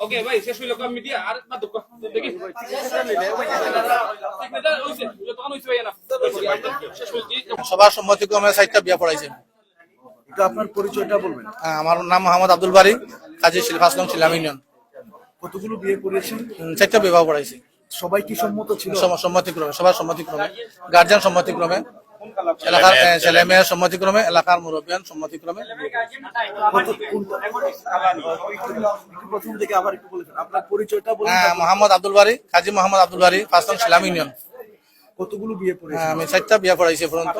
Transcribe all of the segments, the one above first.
ওকে ভাই শেষ হইল কম মিডিয়া আর না দুঃখ। দেখি। সিগনেচার হইছে যতক্ষণ হইছে ভাই না শেষ হইছে। সবার সম্মতিক্রমে চারটা বিয়া পড়াইছে। আপনার পরিচয়টা বলবেন। আহ, আমার নাম মোহাম্মদ আব্দুল বারি কাজী শিলফাসলম শিলাম ইউনিয়ন। কতগুলো বিয়ে করেছেন? চারটা বিবাহ পড়াইছি। সবাই কি সম্মত ছিল? সম- সম্মতিক্রমে সবার সম্মতিক্রমে গার্জিয়ান সম্মতিক্রমে এলাকার ছেলে মেয়ের সম্মতিক্রমে এলাকার মুরব্বিয়ান সম্মতিক্রমে আহ, মোহাম্মদ আব্দুল বারি কাজী মোহাম্মদ আব্দুল বারি ফাসলম শিলাম ইউনিয়ন কতগুলো বিয়ে আহ, আমি চারটা বিয়া পড়াইছি পর্যন্ত।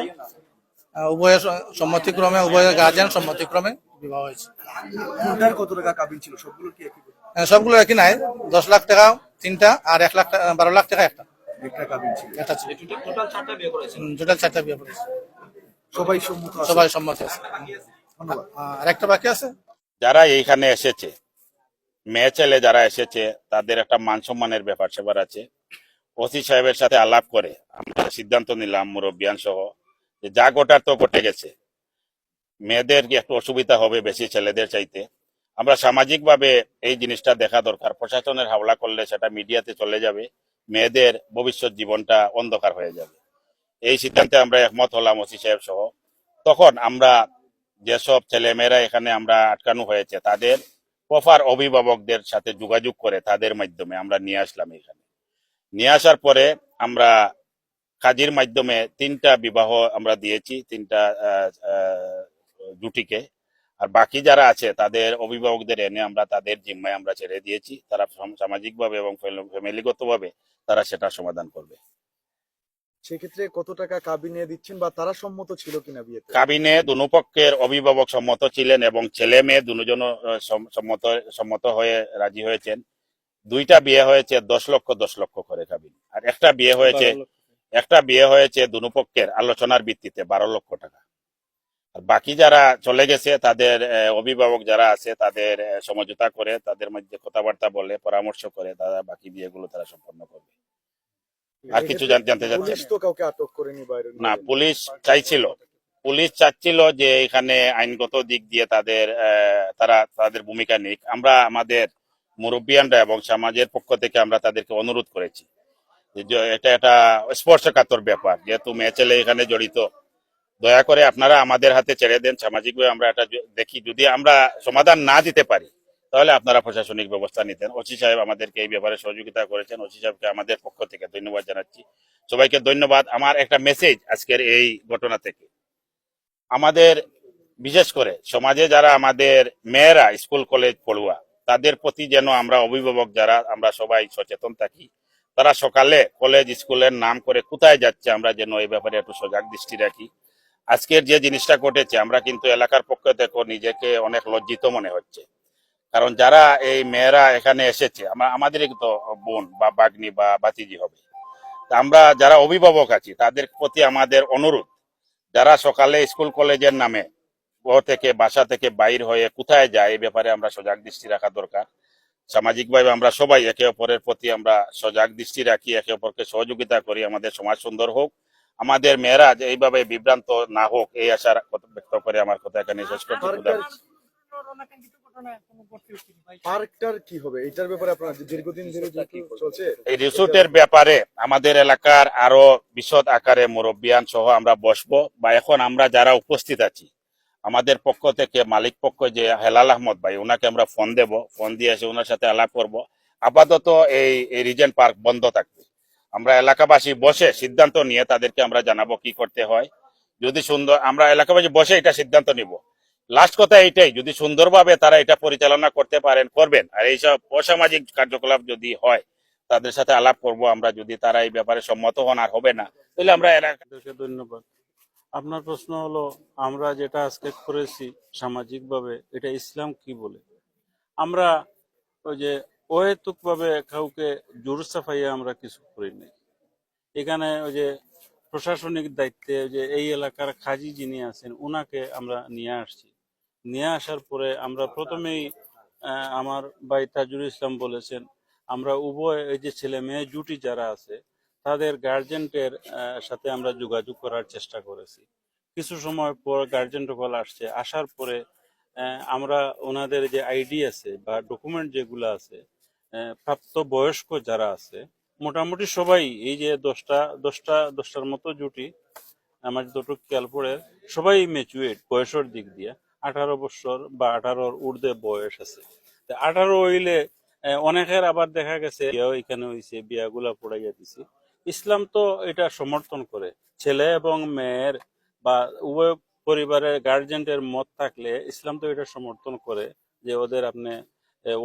উভয়ের সম্মতিক্রমে উভয়ের গার্জিয়ান সম্মতিক্রমে বিবাহ হয়েছে। কত টাকা কাবিল ছিল? সবগুলো কি সবগুলো একই নাই। দশ লাখ টাকা তিনটা আর এক লাখ টাকা বারো লাখ টাকা একটা। একটা কাবিল ছিল এটা ছিল টোটাল চারটা বিয়ে করেছে টোটাল চারটা বিয়া পড়েছে সবাই সম্মত আছে? সবাই সম্মতি আছে। ধন্যবাদ। আহ, আর একটা বাকি আছে? যারা এইখানে এসেছে মেয়ে ছেলে যারা এসেছে তাদের একটা মান সম্মানের ব্যাপার সেবার আছে। ওসি সাহেবের সাথে আলাপ করে আমরা সিদ্ধান্ত নিলাম মুরব্বিয়ান সহ যে যা গোটার তো ঘটে গেছে। মেয়েদের কি একটু অসুবিধা হবে বেশি ছেলেদের চাইতে? আমরা সামাজিকভাবে এই জিনিসটা দেখা দরকার। প্রশাসনের হাওলা করলে সেটা মিডিয়াতে চলে যাবে। মেয়েদের ভবিষ্যৎ জীবনটা অন্ধকার হয়ে যাবে। এই সিদ্ধান্তে আমরা একমত হলাম ওসি সাহেব সহ। তখন আমরা যেসব ছেলেমেয়েরা এখানে আমরা আটকানো হয়েছে, তাদের প্রপার অভিভাবকদের সাথে যোগাযোগ করে তাদের মাধ্যমে আমরা নিয়ে আসলাম এখানে। নিয়ে আসার পরে আমরা কাজীর মাধ্যমে তিনটা বিবাহ আমরা দিয়েছি, তিনটা জুটিকে। আর বাকি যারা আছে তাদের অভিভাবকদের এনে আমরা তাদের জিম্মায় আমরা ছেড়ে দিয়েছি। তারা সাম- সামাজিকভাবে এবং ফ্যামিলিগতভাবে তারা সেটা সমাধান করবে। সেক্ষেত্রে কত টাকা কাবিনে দিচ্ছেন বা তারা সম্মত ছিল কিনা বিয়েতে? কাবিনে দুনো পক্ষের অভিভাবক সম্মত ছিলেন এবং ছেলে মেয়ে দুজন সম্মত সম্মত হয়ে রাজি হয়েছেন। দুইটা বিয়ে হয়েছে দশ লক্ষ দশ লক্ষ করে কাবিন। আর একটা বিয়ে হয়েছে একটা বিয়ে হয়েছে দুনো পক্ষের আলোচনার ভিত্তিতে বারো লক্ষ টাকা। আর বাকি যারা চলে গেছে তাদের অভিভাবক যারা আছে তাদের সমঝোতা করে তাদের মধ্যে কথাবার্তা বলে পরামর্শ করে তারা বাকি বিয়েগুলো তারা সম্পন্ন করবে। আর কিছু জানতে বাইরে না পুলিশ চাইছিল। পুলিশ চাচ্ছিল যে এখানে আইনগত দিক দিয়ে তাদের আহ, তারা তাদের ভূমিকা নিক। আমরা আমাদের মুরব্বিয়ানরা এবং সমাজের পক্ষ থেকে আমরা তাদেরকে অনুরোধ করেছি। যে এটা একটা স্পর্শকাতর ব্যাপার। যেহেতু মেয়ে ছেলে এখানে জড়িত দয়া করে আপনারা আমাদের হাতে ছেড়ে দেন, সামাজিকভাবে আমরা এটা দেখি। যদি আমরা সমাধান না দিতে পারি, তাহলে আপনারা প্রশাসনিক ব্যবস্থা নিতেন। ওসি সাহেব আমাদেরকে এই ব্যাপারে সহযোগিতা করেছেন। ওসি সাহেবকে আমাদের পক্ষ থেকে ধন্যবাদ জানাচ্ছি। সবাইকে ধন্যবাদ। আমার একটা মেসেজ আজকের এই ঘটনা থেকে। আমাদের, বিশেষ করে সমাজে যারা আমাদের মেয়েরা স্কুল, কলেজ পড়ুয়া, তাদের প্রতি যেন আমরা অভিভাবক যারা, আমরা সবাই সচেতন থাকি, তারা সকালে কলেজ, স্কুলের নাম করে কোথায় যাচ্ছে, আমরা যেন এই ব্যাপারে একটু সজাগ দৃষ্টি রাখি। আজকের যে জিনিসটা ঘটেছে, আমরা কিন্তু এলাকার পক্ষ থেকে নিজেকে অনেক লজ্জিত মনে হচ্ছে। কারণ যারা এই মেয়েরা এখানে এসেছে আমরা আমাদেরই তো বোন বা বাগ্নি বা বাতিজি হবে। আমরা যারা অভিভাবক আছি, তাদের প্রতি আমাদের অনুরোধ, যারা সকালে স্কুল কলেজের নামে ঘর থেকে বাসা থেকে বাইর হয়ে কোথায় যায়, এই ব্যাপারে আমরা সজাগ দৃষ্টি রাখা দরকার। সামাজিকভাবে আমরা সবাই একে অপরের প্রতি আমরা সজাগ দৃষ্টি রাখি, একে অপরকে সহযোগিতা করি, আমাদের সমাজ সুন্দর হোক। আমাদের মেয়েরা যে এইভাবে বিভ্রান্ত না হোক এই আশা ব্যক্ত করে আমার কথা এখানে শেষ করছি। খুদা হাফেজ। পার্কটার কি হবে? এটার ব্যাপারে আপনার দীর্ঘদিন ধরে যেহেতু চলছে এই রিসোর্টের ব্যাপারে আমাদের এলাকার আরও বিশদ আকারে মুরব্বিয়ান সহ আমরা বসবো বা এখন আমরা যারা উপস্থিত আছি আমাদের পক্ষ থেকে মালিক পক্ষ যে হেলাল আহমদ ভাই ওনাকে আমরা ফোন দেব ফোন দিয়ে এসে ওনার সাথে আলাপ করব। আপাতত এই এই রিজেন্ট পার্ক বন্ধ থাকবে। আমরা এলাকাবাসী বসে সিদ্ধান্ত নিয়ে তাদেরকে আমরা জানাব কি করতে হয়। যদি সুন্দর, আমরা এলাকাবাসী বসে এটা সিদ্ধান্ত নিব। লাস্ট কথা এইটাই, যদি সুন্দরভাবে তারা এটা পরিচালনা করতে পারেন, করবেন, আর এইসব অসামাজিক কার্যকলাপ যদি হয়, তাদের সাথে আলাপ করব আমরা। যদি তারা এই ব্যাপারে সম্মত হন আর হবে না, তাহলে আমরা এলাকা ধন্যবাদ। আপনার প্রশ্ন হলো, আমরা যেটা আজকে করেছি সামাজিকভাবে, এটা ইসলাম কি বলে? আমরা ওই যে অহেতুক ভাবে কাউকে জোর সাফাইয়া আমরা কিছু করি নাই। এখানে ওই যে প্রশাসনিক দায়িত্বে যে এই এলাকার খাজি যিনি আছেন ওনাকে আমরা নিয়ে আসছি। নিয়ে আসার পরে আমরা প্রথমেই আমার ভাই তাজুল ইসলাম বলেছেন, আমরা উভয় এই যে ছেলে মেয়ে জুটি যারা আছে, তাদের গার্জেন্টের সাথে আমরা যোগাযোগ করার চেষ্টা করেছি। কিছু সময় পর গার্জেন টোকল আসছে, আসার পরে আমরা ওনাদের যে আইডি আছে বা ডকুমেন্ট যেগুলো আছে প্রাপ্ত বয়স্ক যারা আছে, মোটামুটি সবাই এই যে দশটা দশটা, দশটার মতো জুটি, আমার দুটো খেয়াল সবাই ম্যাচুয়েট বয়সের দিক দিয়ে। আঠারো বছর বা আঠারোর ঊর্ধ্বে বয়স আছে। আঠারো হইলে অনেকের আবার দেখা গেছে এখানে হয়েছে বিয়াগুলা পড়াইয়া দিছি। ইসলাম তো এটা সমর্থন করে। ছেলে এবং মেয়ের বা উভয় পরিবারের গার্জেন্টের মত থাকলে ইসলাম তো এটা সমর্থন করে যে ওদের আপনি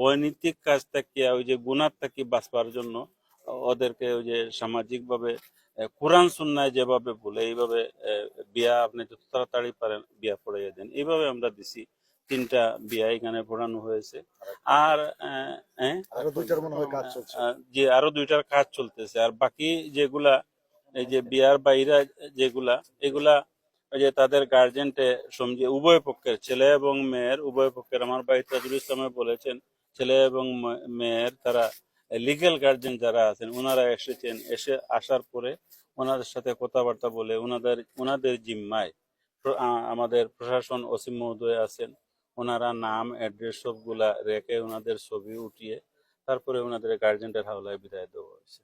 অনৈতিক কাজ থেকে ওই যে গুণার থেকে বাঁচবার জন্য ওদেরকে ওই যে সামাজিক ভাবে কোরআন সুন্নায় যেভাবে বলে এইভাবে বিয়া আপনি যত তাড়াতাড়ি পারেন বিয়া পড়াইয়া দেন এইভাবে আমরা দিছি। তিনটা বিয়া এখানে পড়ানো হয়েছে। আর হ্যাঁ? মনে হয় যে আরও দুইটার কাজ চলতেছে। আর বাকি যেগুলা এই যে বিয়ার বাইরা যেগুলা এগুলা যে তাদের গার্জেন্টে সমঝে উভয় পক্ষের ছেলে এবং মেয়ের, উভয় পক্ষের আমার ভাই তাজুল ইসলামে বলেছেন, ছেলে এবং মেয়ের তারা লিগেল গার্জেন যারা আছেন ওনারা এসেছেন, এসে আসার পরে ওনাদের সাথে কথাবার্তা বলে ওনাদের ওনাদের জিম্মায় আমাদের প্রশাসন অসীম মহোদয় আছেন ওনারা নাম অ্যাড্রেস সবগুলা রেখে ওনাদের ছবি উঠিয়ে তারপরে ওনাদের গার্জেন্টের হাওলায় বিদায় দেওয়া হয়েছে।